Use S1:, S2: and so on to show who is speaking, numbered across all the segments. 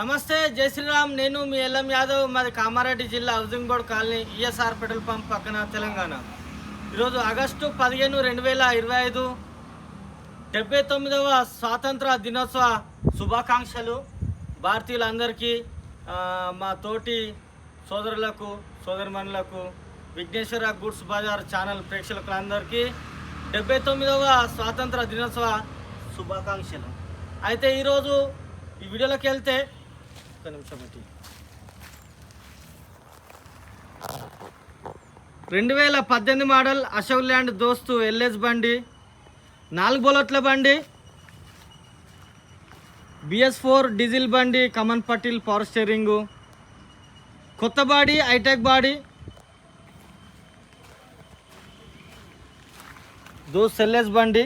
S1: నమస్తే జై శ్రీరామ్. నేను మీ ఎల్ఎం యాదవ్. మాది కామారెడ్డి జిల్లా housing board colony ESR petrol pump పక్కన తెలంగాణ. ఈరోజు ఆగస్టు పదిహేను రెండు వేల ఇరవై ఐదు డెబ్బై తొమ్మిదవ స్వాతంత్ర దినోత్సవ శుభాకాంక్షలు భారతీయులందరికీ మా తోటి సోదరులకు సోదరిమణులకు విఘ్నేశ్వర గుడ్స్ బజార్ ఛానల్ ప్రేక్షకులందరికీ డెబ్బై తొమ్మిదవ స్వాతంత్ర దినోత్సవ శుభాకాంక్షలు. అయితే ఈరోజు ఈ వీడియోలోకి వెళ్తే ఒక్క నిమిషం ఇటు. రెండు వేల పద్దెనిమిది మోడల్ అశోక్ ల్యాండ్ దోస్తు ఎల్ఎస్ బండి నాలుగు బొలట్ల బండి బిఎస్ ఫోర్ డీజిల్ బండి కమన్ పటిల్ పవర్ స్టీరింగు కొత్త body hi tech body Dost LS బండి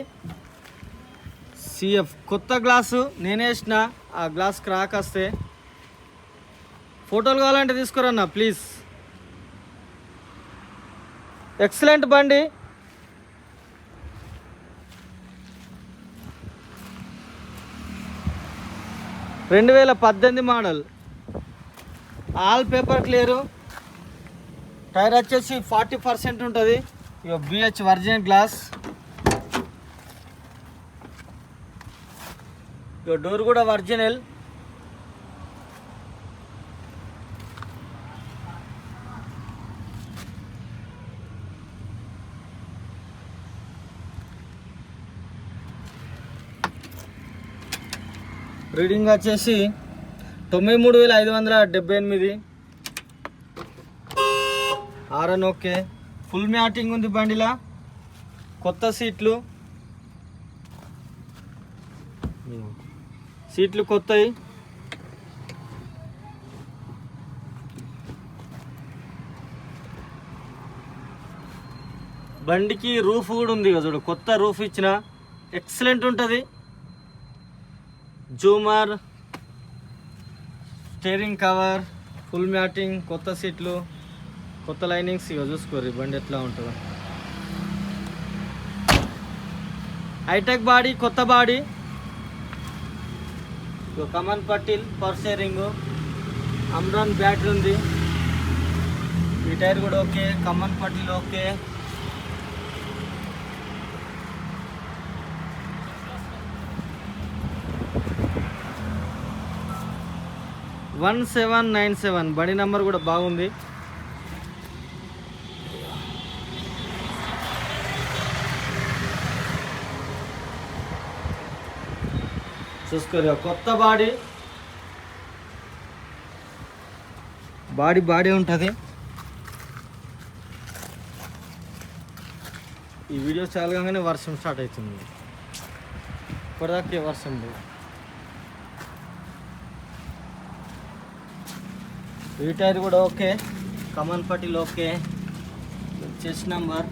S1: సిఎఫ్ కొత్త గ్లాసు నేనేసిన ఆ గ్లాస్ క్రాక్ వస్తే ఫోటోలు కావాలంటే తీసుకురన్నా ప్లీజ్ ఎక్సలెంట్ బండి. రెండు వేల పద్దెనిమిది model. All paper clear tyre వచ్చేసి ఫార్టీ పర్సెంట్ ఉంటుంది. ఇక బిహెచ్ వర్జిన్ గ్లాస్ ఇక డోర్ కూడా ఒరిజినల్ రీడింగ్ వచ్చేసి తొంభై మూడు వేల ఐదు వందల డెబ్బై ఎనిమిది. RN okay. ఫుల్ మ్యాటింగ్ ఉంది బండిలా. కొత్త సీట్లు. సీట్లు కొత్తవి బండికి రూఫ్ కూడా ఉంది కదా చూడు. కొత్త రూఫ్ ఇచ్చిన. ఎక్సలెంట్ ఉంటుంది. జూమర్ స్టీరింగ్ కవర్ ఫుల్ మ్యాటింగ్ కొత్త సీట్లు కొత్త లైనింగ్స్ ఇక చూసుకోరు బండి ఎట్లా ఉంటుందో. హైటెక్ బాడీ కొత్త బాడీ. ఇగో కమన్ పట్టిల్ పవర్ షేరింగ్. అమ్రాన్ బ్యాటరీ ఉంది. ఈ టైర్ కూడా ఓకే కమన్ పట్టిల్ okay. One seven nine seven. బండి నెంబర్ కూడా బాగుంది. చూసుకోరు కొత్త బాడీ. బాడీ బాడీ ఉంటుంది. ఈ వీడియో చాలగానే వర్షం స్టార్ట్ అవుతుంది. ఇప్పటిదాకే వర్షం లేదు ఈ టైర్ కూడా ఓకే. కమన్ పట్టిల్ ఓకే. Chest number.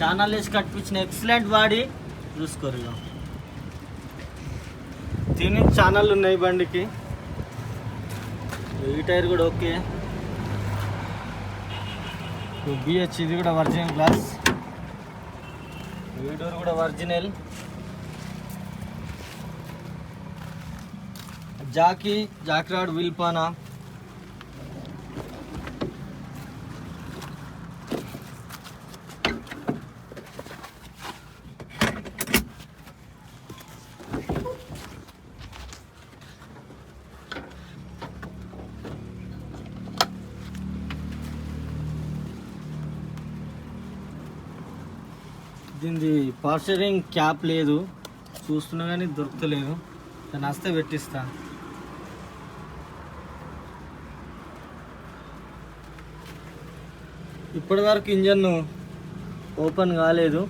S1: ఛానల్ వేసి కట్టించిన ఎక్సలెంట్ బాడీ చూసుకోరు ఇక దీని ఛానల్ ఉన్నాయి బండికి. ఈ టైర్ కూడా ఓకే. బిహెచ్ ఇది కూడా ఒరిజినల్ గ్లాస్ ఈ డోర్ కూడా ఒరిజినల్ జాకీ జాక్రాడ్ విల్పానా. దీనిది పార్చరింగ్ క్యాప్ లేదు. చూస్తున్నా కానీ దొరుకుతలేదు. దాన్ని వస్తే పెట్టిస్తాను ఇప్పటి వరకు ఇంజన్ ఓపెన్ కాలేదు.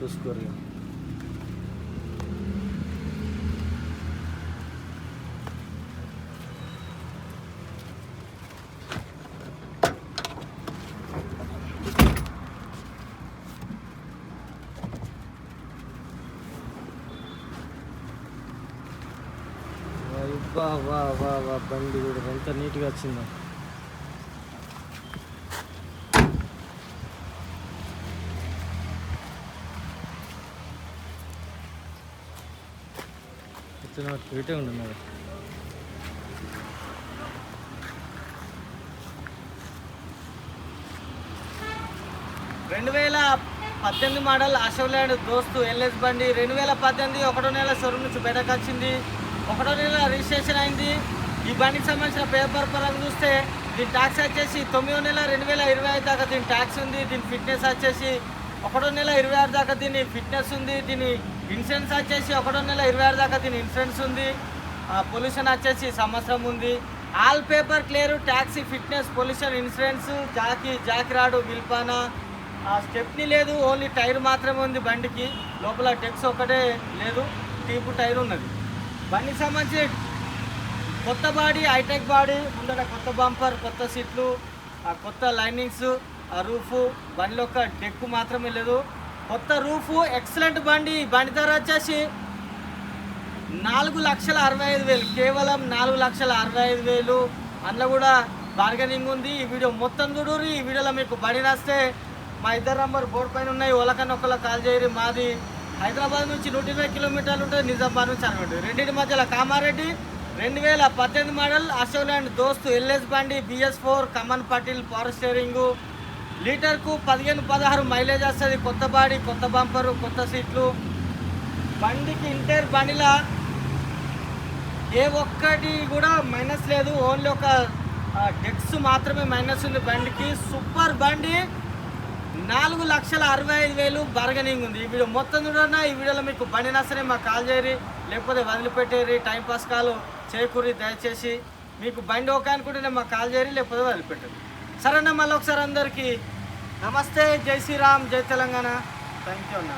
S1: చూసుకోరు వా వా వా వా బండి కూడా ఎంత నీట్గా వచ్చిందో. వస్తున్నా ఇటే ఉంటున్నారు రెండు వేల పద్దెనిమిది మోడల్ అశోక్లాండ్ దోస్తు ఎల్ఎస్ బండి రెండు వేల పద్దెనిమిది ఒకటో నెల షోరూమ్ నుంచి బయటకు వచ్చింది. ఒకటో నెల రిజిస్ట్రేషన్ అయింది. ఈ బండికి సంబంధించిన పేపర్ పరంగా చూస్తే దీని ట్యాక్స్ వచ్చేసి తొమ్మిదో నెల రెండు వేల ఇరవై ఐదు దాకా దీని ట్యాక్స్ ఉంది దీని ఫిట్నెస్ వచ్చేసి ఒకటో నెల ఇరవై ఆరు దాకా దీని ఫిట్నెస్ ఉంది దీని ఇన్సూరెన్స్ వచ్చేసి ఒకటో నెల ఇరవై ఆరు దాకా దీని ఇన్సూరెన్స్ ఉంది. పొల్యూషన్ వచ్చేసి సంవత్సరం ఉంది. All paper clear taxi fitness pollution insurance jack jack rod విల్పానా ఆ స్టెప్ని లేదు ఓన్లీ టైర్ మాత్రమే ఉంది బండికి. లోపల టెక్స్ ఒకటే లేదు టీపు టైర్ ఉన్నది. బండికి సంబంధించి కొత్త బాడీ హైటెక్ బాడీ ముందట కొత్త బంపర్ కొత్త సీట్లు ఆ కొత్త లైనింగ్స్ ఆ రూఫ్ బండిలో ఒక డెక్ మాత్రమే లేదు. కొత్త రూఫ్ ఎక్సలెంట్ బండి బండి ధర వచ్చేసి నాలుగు లక్షల అరవై ఐదు వేలు కేవలం నాలుగు లక్షల అరవై ఐదు వేలు. అందులో కూడా బార్గెనింగ్ ఉంది. ఈ వీడియో మొత్తం చూడరు. ఈ వీడియోలో మీకు బండి నస్తే మా ఇద్దరు నంబర్ బోర్డు పైన ఉన్నాయి. ఒకరికన్నా ఒకళ్ళ కాల్ చేయరు. మాది హైదరాబాద్ నుంచి నూట ఇరవై కిలోమీటర్లు ఉంటుంది. నిజామాబాద్ నుంచి అనమాట రెండింటి మధ్యలో కామారెడ్డి రెండు వేల పద్దెనిమిది మోడల్ అశోక్లాండ్ దోస్తు ఎల్ఎస్ బండి బిఎస్ ఫోర్ కమన్ పటిల్ పవర్ స్టీరింగు. లీటర్కు పదిహేను పదహారు మైలేజ్ వస్తుంది. కొత్త బాడీ కొత్త బంపరు కొత్త సీట్లు. బండికి ఇంటర్ బండిలా ఏ ఒక్కటి కూడా మైనస్ లేదు. ఓన్లీ ఒక డెక్స్ మాత్రమే మైనస్ ఉంది బండికి. సూపర్ బండి. నాలుగు లక్షల అరవై ఐదు వేలు బర్గనింగ్ ఉంది. ఈ వీడియో మొత్తం చూడన్నా ఈ వీడియోలో మీకు బండి నచ్చనే మాకు కాల్ చేయరి లేకపోతే వదిలిపెట్టేరి టైంపాస్ కాల్ చేకూరి దయచేసి. మీకు బండి ఒక అనుకుంటేనే మాకు కాల్ చేయరి లేకపోతే వదిలిపెట్టారు సరేనా మళ్ళీ ఒకసారి అందరికీ. నమస్తే జై శ్రీరామ్ జై తెలంగాణ. థ్యాంక్ యూ అన్నా.